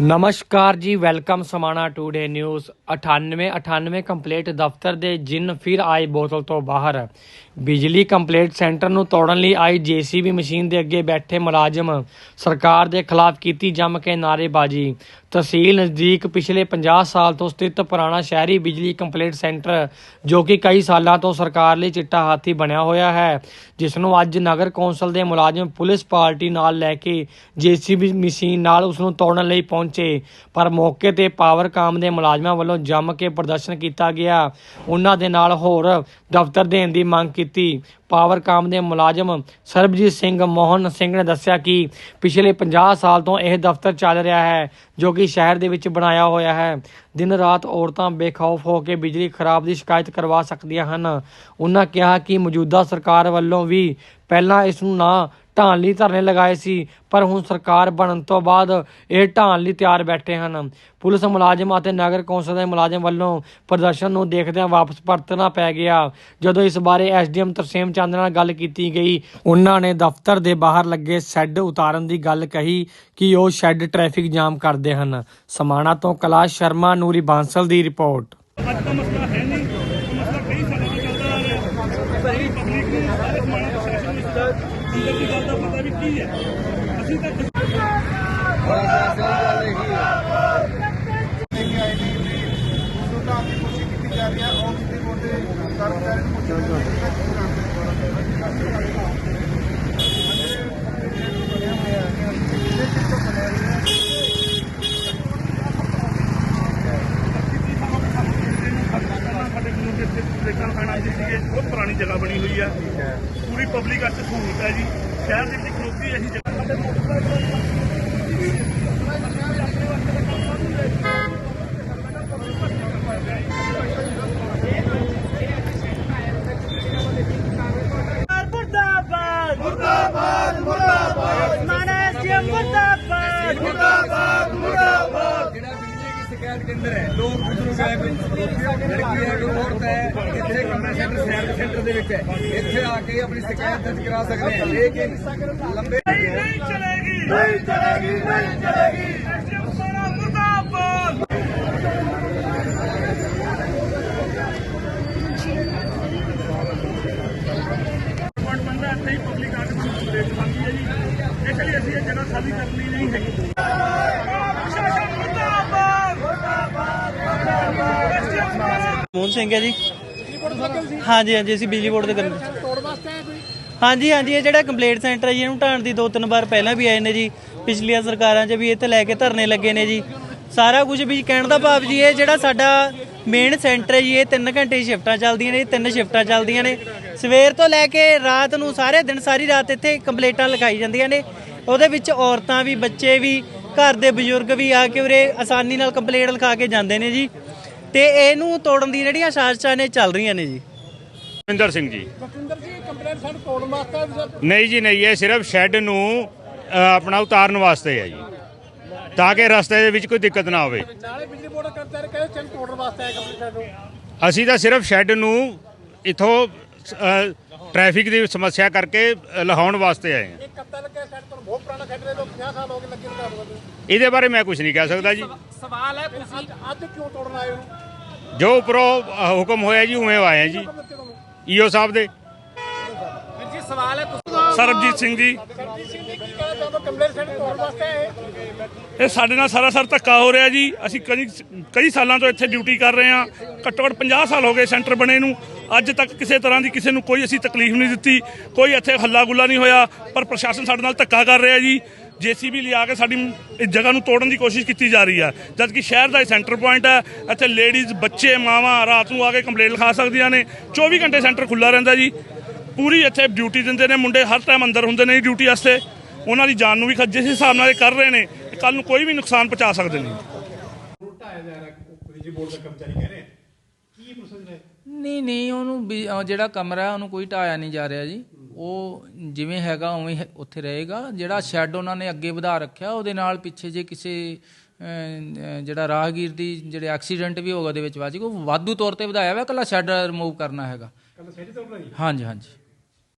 ਨਮਸਕਾਰ ਜੀ, welcome Samana today news. 98 98 complete ਦਫ਼ਤਰ ਦੇ ਜਿੰਨ ਫਿਰ ਆਏ ਬੋਤਲ ਤੋਂ ਬਾਹਰ। ਬਿਜਲੀ ਕੰਪਲੇਂਟ ਸੈਂਟਰ ਨੂੰ ਤੋੜਨ ਲਈ ਆਈ ਜੀਸੀਬੀ ਮਸ਼ੀਨ ਦੇ ਅੱਗੇ ਬੈਠੇ ਮੁਲਾਜ਼ਮ ਸਰਕਾਰ ਦੇ ਖਿਲਾਫ ਕੀਤੀ ਜੰਮ ਕੇ ਨਾਅਰੇਬਾਜ਼ੀ। ਤਹਿਸੀਲ ਨਜ਼ਦੀਕ ਪਿਛਲੇ 50 ਸਾਲ ਤੋਂ ਸਥਿਤ ਪੁਰਾਣਾ ਸ਼ਹਿਰੀ ਬਿਜਲੀ ਕੰਪਲੇਂਟ ਸੈਂਟਰ, ਜੋ ਕਿ ਕਈ ਸਾਲਾਂ ਤੋਂ ਸਰਕਾਰ ਲਈ ਚਿੱਟਾ ਹਾਥੀ ਬਣਿਆ ਹੋਇਆ ਹੈ ਜਿਸ ਨੂੰ ਅੱਜ ਨਗਰ ਕੌਂਸਲ ਦੇ ਮੁਲਾਜ਼ਮ ਪੁਲਿਸ ਪਾਰਟੀ ਨਾਲ ਲੈ ਕੇ ਜੀਸੀਬੀ ਮਸ਼ੀਨ ਨਾਲ ਉਸ ਨੂੰ ਤੋੜਨ ਲਈ ਪਹੁੰਚੇ। ਪਰ ਮੌਕੇ ਤੇ ਪਾਵਰਕਾਮ ਦੇ ਮੁਲਾਜ਼ਮਾਂ ਵੱਲੋਂ ਜੰਮ ਕੇ ਪ੍ਰਦਰਸ਼ਨ ਕੀਤਾ ਗਿਆ। ਉਹਨਾਂ ਦੇ ਨਾਲ ਹੋਰ ਦਫ਼ਤਰ ਦੇਣ ਦੀ ਮੰਗ ਕੀਤੀ। ਪਾਵਰਕਾਮ ਦੇ ਮੁਲਾਜ਼ਮ ਸਰਬਜੀਤ ਸਿੰਘ ਮੋਹਨ ਸਿੰਘ ਨੇ ਦੱਸਿਆ ਕਿ ਪਿਛਲੇ 50 ਸਾਲ ਤੋਂ ਇਹ ਦਫ਼ਤਰ ਚੱਲ ਰਿਹਾ ਹੈ, ਜੋ ਕਿ ਸ਼ਹਿਰ ਦੇ ਵਿੱਚ ਬਣਾਇਆ ਹੋਇਆ ਹੈ। ਦਿਨ ਰਾਤ ਔਰਤਾਂ ਬੇਖੌਫ ਹੋ ਕੇ ਬਿਜਲੀ ਖਰਾਬ ਦੀ ਸ਼ਿਕਾਇਤ ਕਰਵਾ ਸਕਦੀਆਂ ਹਨ। ਉਹਨਾਂ ਕਿਹਾ ਕਿ ਮੌਜੂਦਾ ਸਰਕਾਰ ਵੱਲੋਂ ਵੀ ਪਹਿਲਾਂ ਇਸ ਨੂੰ ਨਾ ਢਾਣ ਲਈ ਧਰਨੇ ਲਗਾਏ ਸੀ, ਪਰ ਹੁਣ ਸਰਕਾਰ ਬਣਨ ਤੋਂ ਬਾਅਦ ਇਹ ਢਾਣ ਲਈ ਤਿਆਰ ਬੈਠੇ ਹਨ। ਪੁਲਿਸ ਮੁਲਾਜ਼ਮ ਅਤੇ ਨਗਰ ਕੌਂਸਲ ਦੇ ਮੁਲਾਜ਼ਮ ਵੱਲੋਂ ਪ੍ਰਦਰਸ਼ਨ ਨੂੰ ਦੇਖਦਿਆਂ ਵਾਪਸ ਪਰਤਣਾ ਪੈ ਗਿਆ। ਜਦੋਂ ਇਸ ਬਾਰੇ ਐਸਡੀਐਮ ਤਰਸੇਮ ਚੰਦ ਨਾਲ ਗੱਲ ਕੀਤੀ ਗਈ, ਉਹਨਾਂ ਨੇ ਦਫ਼ਤਰ ਦੇ ਬਾਹਰ ਲੱਗੇ ਸ਼ੈੱਡ ਉਤਾਰਨ ਦੀ ਗੱਲ ਕਹੀ ਕਿ ਉਹ ਸ਼ੈੱਡ ਟ੍ਰੈਫਿਕ ਜਾਮ ਕਰਦੇ ਹਨ। ਸਮਾਣਾ ਤੋਂ ਕੈਲਾਸ਼ ਸ਼ਰਮਾ, ਨੂਰੀ ਬਾਂਸਲ ਦੀ ਰਿਪੋਰਟ। ਅੱਜ ਦਾ ਮਸਲਾ ਹੈ ਨਹੀਂ ਉਹ ਮਸਲਾ ਕਈ ਸਾਲਾਂ ਤੋਂ ਚੱਲਦਾ ਆ ਰਿਹਾ ਸਹੀ ਪਬਲਿਕ ਨੂੰ ਸਾਰੇ ਸਮਾਜ ਪ੍ਰਸ਼ਾਸਨ ਨੂੰ ਇਸ ਦਾ ਅੰਦਰ ਦੀ ਗੱਲ ਦਾ ਪਤਾ ਵੀ ਕੀ ਹੈ। ਅਸੀਂ ਤਾਂ ਸਾਡੇ ਕੋਲ ਇੱਥੇ ਬ੍ਰੇਕਾਂ ਖਾਣਾ ਜੀ ਸੀਗੇ ਬਹੁਤ ਪੁਰਾਣੀ ਜਗ੍ਹਾ ਬਣੀ ਹੋਈ ਆ। ਪੂਰੀ ਪਬਲਿਕ ਅੱਜ ਸਹੂਲਤ ਹੈ ਜੀ। ਸ਼ਹਿਰ ਦੇ ਵਿੱਚ ਖਲੋਤੀ ਇਹੀ ਜਗ੍ਹਾ ਮੁਰਦਾਬਾਦ ਮੁਰਦਾਬਾਦ ਮੁਰਦਾਬਾਦ ਮਾਨਾ ਐਸਡੀਐਮ ਮੁਰਦਾਬਾਦ ਮੁਰਦਾਬਾਦ ਮੁਰਦਾਬਾਦ ਜਿਹੜਾ ਬਿਜਲੀ ਦੀ ਸ਼ਿਕਾਇਤ ਕੇਂਦਰ ਹੈ। ਲੋਕ ਬਜ਼ੁਰਗ ਹੈ ਕੋਈ ਲੜਕੀ ਹੈ ਕੋਈ ਔਰਤ ਹੈ ਇੱਥੇ ਕਮਰਾ ਸੈਂਟਰ ਸੈਰ ਸੈਂਟਰ ਦੇ ਵਿੱਚ ਹੈ। ਇੱਥੇ ਆ ਕੇ ਆਪਣੀ ਸ਼ਿਕਾਇਤ ਦਰਜ ਕਰਾ ਸਕਦੇ ਹੈ। ਲੇਕਿਨ ਲੰਬੇ ਨਹੀਂ ਚਲੇਗੀ। ਨਹੀਂ ਚਲੇਗੀ ਨਹੀਂ ਚਲੇਗੀ ਐਸਡੀਐਮ ਸਾਰਾ ਮੁਰਦਾਬਾਦ ਪੁਆਇੰਟ ਬੰਦਾ ਇੱਥੇ ਹੀ ਪਬਲਿਕ ਆ ਕੇ ਸਾਨੂੰ ਦੇਖ ਮੰਗੀ ਹੈ ਜੀ ਇਸ ਲਈ ਅਸੀਂ ਇਹ ਜਗ੍ਹਾ ਖਾਲੀ ਕਰਨੀ ਨਹੀਂ ਹੈਗੀ ਪ੍ਰਸ਼ਾਸਨ ਮੁਰਦਾਬਾਦ ਮੁਰਦਾਬਾਦ ਐਸਡੀਐਮ ਸਾਰਾ ਮੋਹਨ ਸਿੰਘ ਹੈ ਜੀ। ਹਾਂਜੀ ਹਾਂਜੀ ਅਸੀਂ ਬਿਜਲੀ ਬੋਰਡ ਦੇ ਕਰਨ ਹਾਂਜੀ ਹਾਂਜੀ ਇਹ ਜਿਹੜਾ ਕੰਪਲੇਂਟ ਸੈਂਟਰ ਹੈ ਜੀ ਇਹਨੂੰ ਢਾਣ ਦੀ ਦੋ ਤਿੰਨ ਵਾਰ ਪਹਿਲਾਂ ਵੀ ਆਏ ਨੇ ਜੀ ਪਿਛਲੀਆਂ ਸਰਕਾਰਾਂ 'ਚ ਵੀ ਇੱਥੇ ਲੈ ਕੇ ਧਰਨੇ ਲੱਗੇ ਨੇ ਜੀ। ਸਾਰਾ ਕੁਝ ਵੀ ਕਹਿਣ ਦਾ ਭਾਵ ਜੀ ਇਹ ਜਿਹੜਾ ਸਾਡਾ ਮੇਨ ਸੈਂਟਰ ਹੈ ਜੀ ਇਹ 3 ਘੰਟੇ ਸ਼ਿਫਟਾਂ ਚੱਲਦੀਆਂ ਨੇ ਤਿੰਨ ਸ਼ਿਫਟਾਂ ਚੱਲਦੀਆਂ ਨੇ। ਸਵੇਰ ਤੋਂ ਲੈ ਕੇ ਰਾਤ ਨੂੰ ਸਾਰੇ ਦਿਨ ਸਾਰੀ ਰਾਤ ਇੱਥੇ ਕੰਪਲੇਂਟਾਂ ਲਿਖਾਈ ਜਾਂਦੀਆਂ ਨੇ। ਉਹਦੇ ਵਿੱਚ ਔਰਤਾਂ ਵੀ ਬੱਚੇ ਵੀ ਘਰ ਦੇ ਬਜ਼ੁਰਗ ਵੀ ਆ ਕੇ ਉਰੇ ਆਸਾਨੀ ਨਾਲ ਕੰਪਲੇਂਟ ਲਿਖਾ ਕੇ ਜਾਂਦੇ ਨੇ ਜੀ। ਤੇ ਇਹਨੂੰ ਤੋੜਨ ਦੀ ਜਿਹੜੀਆਂ ਸਾਜ਼ਿਸ਼ਾਂ ਨੇ ਚੱਲ ਰਹੀਆਂ ਨੇ ਜੀ। ਵਿੰਦਰ ਸਿੰਘ ਜੀ। ਨਹੀਂ ਜੀ ਨਹੀਂ ਇਹ ਸਿਰਫ ਸ਼ੈੱਡ ਨੂੰ ਆਪਣਾ ਉਤਾਰਨ ਵਾਸਤੇ ਹੈ ਜੀ। ਤਾਂ ਕਿ ਰਸਤੇ ਦੇ ਵਿੱਚ ਕੋਈ ਦਿੱਕਤ ਨਾ ਹੋਵੇ। ਨਾਲੇ ਬਿਜਲੀ ਬੋਰਡ ਕਰਤਾ ਰਹੇ ਕਹਿੰਦੇ ਚੰਨ ਪਾਊਡਰ ਵਾਸਤੇ ਆਇਆ ਕੰਪਨੀ ਸਾਨੂੰ। ਅਸੀਂ ਤਾਂ ਸਿਰਫ ਸ਼ੈੱਡ ਨੂੰ ਇਥੋਂ ਟ੍ਰੈਫਿਕ ਦੀ ਸਮੱਸਿਆ ਕਰਕੇ ਲਹਾਉਣ ਵਾਸਤੇ ਆਏ ਹਾਂ। ਇਹ ਕੱਤਾ ਲੱਗਿਆ ਸੈੱਟ ਤੋਂ ਬਹੁਤ ਪੁਰਾਣਾ ਸੈੱਟ ਦੇ ਲੋਕ 50 ਸਾਲ ਹੋ ਗਏ ਲੱਗੇ ਨੂੰ ਕੰਮ ਇਹਦੇ ਬਾਰੇ ਮੈਂ ਕੁਝ ਨਹੀਂ ਕਹਿ ਸਕਦਾ ਜੀ। ਸਵਾਲ ਹੈ ਤੁਸੀਂ ਅੱਜ ਕਿਉਂ ਤੋੜਨ ਆਏ ਹੋ? ਜੋ ਉੱਪਰੋਂ ਹੁਕਮ ਹੋਇਆ ਜੀ ਉਵੇਂ ਆਏ ਹਾਂ ਜੀ। ਈਓ ਸਾਹਿਬ ਦੇ। ਸਰਬਜੀਤ ਸਿੰਘ ਜੀ ਸਰਜੀਤ ਸਿੰਘ ਜੀ। ਇਹ ਸਾਡੇ ਨਾਲ ਸਾਰਾ ਸਰ ਧੱਕਾ ਹੋ ਰਿਹਾ ਜੀ। ਅਸੀਂ ਕਈ ਕਈ ਸਾਲਾਂ ਤੋਂ ਇੱਥੇ ਡਿਊਟੀ ਕਰ ਰਹੇ ਹਾਂ। ਘੱਟੋ ਘੱਟ 50 ਸਾਲ ਹੋ ਗਏ ਸੈਂਟਰ ਬਣੇ ਨੂੰ। ਅੱਜ ਤੱਕ ਕਿਸੇ ਤਰ੍ਹਾਂ ਦੀ ਕਿਸੇ ਨੂੰ ਕੋਈ ਅਸੀਂ ਤਕਲੀਫ ਨਹੀਂ ਦਿੱਤੀ। ਕੋਈ ਇੱਥੇ ਹੱਲਾ ਗੁੱਲਾ ਨਹੀਂ ਹੋਇਆ। ਪਰ ਪ੍ਰਸ਼ਾਸਨ ਸਾਡੇ ਨਾਲ ਧੱਕਾ ਕਰ ਰਿਹਾ ਜੀ। ਜੀਸੀਬੀ ਲਿਆ ਕੇ ਸਾਡੀ ਇਸ ਜਗ੍ਹਾ ਨੂੰ ਤੋੜਨ ਦੀ ਕੋਸ਼ਿਸ਼ ਕੀਤੀ ਜਾ ਰਹੀ ਹੈ ਜਦ ਕਿ ਸ਼ਹਿਰ ਦਾ ਇਹ ਸੈਂਟਰ ਪੁਆਇੰਟ ਹੈ। ਇੱਥੇ ਲੇਡੀਜ਼ ਬੱਚੇ ਮਾਵਾਂ ਰਾਤ ਨੂੰ ਆ ਕੇ ਕੰਪਲੇਂਟ ਲਿਖਾ ਸਕਦੀਆਂ ਨੇ। 24 ਘੰਟੇ ਸੈਂਟਰ ਖੁੱਲਾ ਰਹਿੰਦਾ ਜੀ। ਪੂਰੀ ਇੱਥੇ ਡਿਊਟੀ ਦਿੰਦੇ ਨੇ ਮੁੰਡੇ ਹਰ ਟਾਈਮ ਅੰਦਰ ਹੁੰਦੇ ਨੇ ਡਿਊਟੀ ਵਾਸਤੇ। ਉਹਨਾਂ ਦੀ ਜਾਨ ਨੂੰ ਵੀ ਖ- ਜਿਸ ਹਿਸਾਬ ਨਾਲ ਇਹ ਕਰ ਰਹੇ ਨੇ ਕੱਲ ਨੂੰ ਕੋਈ ਵੀ ਨੁਕਸਾਨ ਪਹੁੰਚਾ ਸਕਦੇ ਨੇ। ਨਹੀਂ ਨਹੀਂ ਉਹਨੂੰ ਵੀ- ਜਿਹੜਾ ਕਮਰਾ ਹੈ ਉਹਨੂੰ ਕੋਈ ਢਾਇਆ ਨਹੀਂ ਜਾ ਰਿਹਾ ਜੀ। ਉਹ ਜਿਵੇਂ ਹੈਗਾ ਉਵੇਂ ਉੱਥੇ ਰਹੇਗਾ। ਜਿਹੜਾ ਸ਼ੈੱਡ ਉਹਨਾਂ ਨੇ ਅੱਗੇ ਵਧਾ ਰੱਖਿਆ ਉਹਦੇ ਨਾਲ ਪਿੱਛੇ ਜੇ ਕਿਸੇ ਜਿਹੜਾ ਰਾਹਗੀਰ ਦੀ ਜਿਹੜੇ ਐਕਸੀਡੈਂਟ ਵੀ ਹੋਗਾ ਉਹਦੇ ਵਿੱਚ ਵੱਜ ਉਹ ਵਾਧੂ ਤੌਰ ਤੇ ਵਧਾਇਆ ਹੋਇਆ ਕੱਲਾ ਸ਼ੈੱਡ ਰਿਮੂਵ ਕਰਨਾ ਹੈਗਾ। ਹਾਂਜੀ ਹਾਂਜੀ।